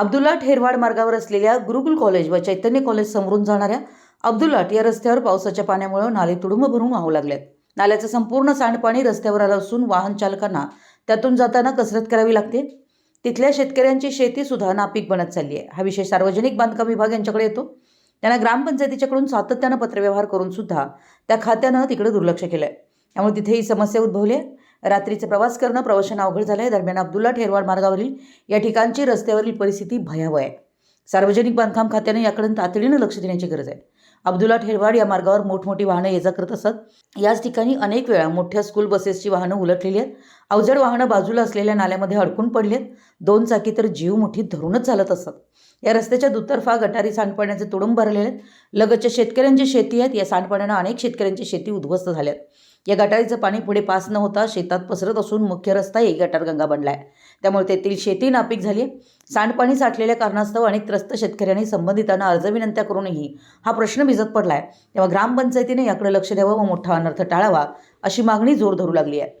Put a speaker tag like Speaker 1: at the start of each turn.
Speaker 1: अब्दुल्ला हेरवाड मार्गावर असलेल्या गुरुकुल कॉलेज व चैतन्य कॉलेज समोरून जाणाऱ्या अब्दुल्लाट या रस्त्यावर पावसाच्या पाण्यामुळे नाले तुडुंब भरून वाहू लागलेत. नाल्याचं संपूर्ण सांडपाणी रस्त्यावर आलं असून वाहन चालकांना त्यातून जाताना कसरत करावी लागते. तिथल्या शेतकऱ्यांची शेती सुद्धा नापीक बनत चालली आहे. हा विषय सार्वजनिक बांधकाम विभाग यांच्याकडे येतो. त्यांना ग्रामपंचायतीच्याकडून सातत्यानं पत्रव्यवहार करून सुद्धा त्या खात्यानं तिकडे दुर्लक्ष केलं आहे त्यामुळे तिथे ही समस्या उद्भवली आहे. रात्रीचे प्रवास करणं प्रवाशांना अवघड झालं आहे दरम्यान अब्दुल्ला ठेरवाड मार्गावरील या ठिकाणची रस्त्यावरील परिस्थिती भयावह आहे. सार्वजनिक बांधकाम खात्याने याकडे तातडीनं लक्ष देण्याची गरज आहे. अब्दुल्ला ठेरवाड या मार्गावर मोठमोठी वाहनं ये जा करत असत. याच ठिकाणी अनेक वेळा मोठ्या स्कूल बसेसची वाहनं उलटलेली आहेत. अवजड वाहनं बाजूला असलेल्या नाल्यामध्ये अडकून पडली आहेत. दोन चाकी तर जीव मुठीत धरूनच चालत असतात या रस्त्याच्या दुतर्फा गटारी सांडपाण्याचे तुडुंब भरलेले आहेत. लगतच्या शेतकऱ्यांची शेती आहेत. या सांडपाण्यानं अनेक शेतकऱ्यांची शेती उद्ध्वस्त झाल्यात या गटारीचं पाणी पुढे पास न होता शेतात पसरत असून मुख्य रस्ताही गटारगंगा बनला आहे त्यामुळे तेथील शेती नापीक झाली आहे सांडपाणी साठलेल्या कारणास्तव अनेक त्रस्त शेतकऱ्यांनी संबंधितांना अर्ज विनंत्या करूनही हा प्रश्न भिजत पडला आहे तेव्हा ग्रामपंचायतीने याकडे लक्ष द्यावं व मोठा अनर्थ टाळावा अशी मागणी जोर धरू लागली आहे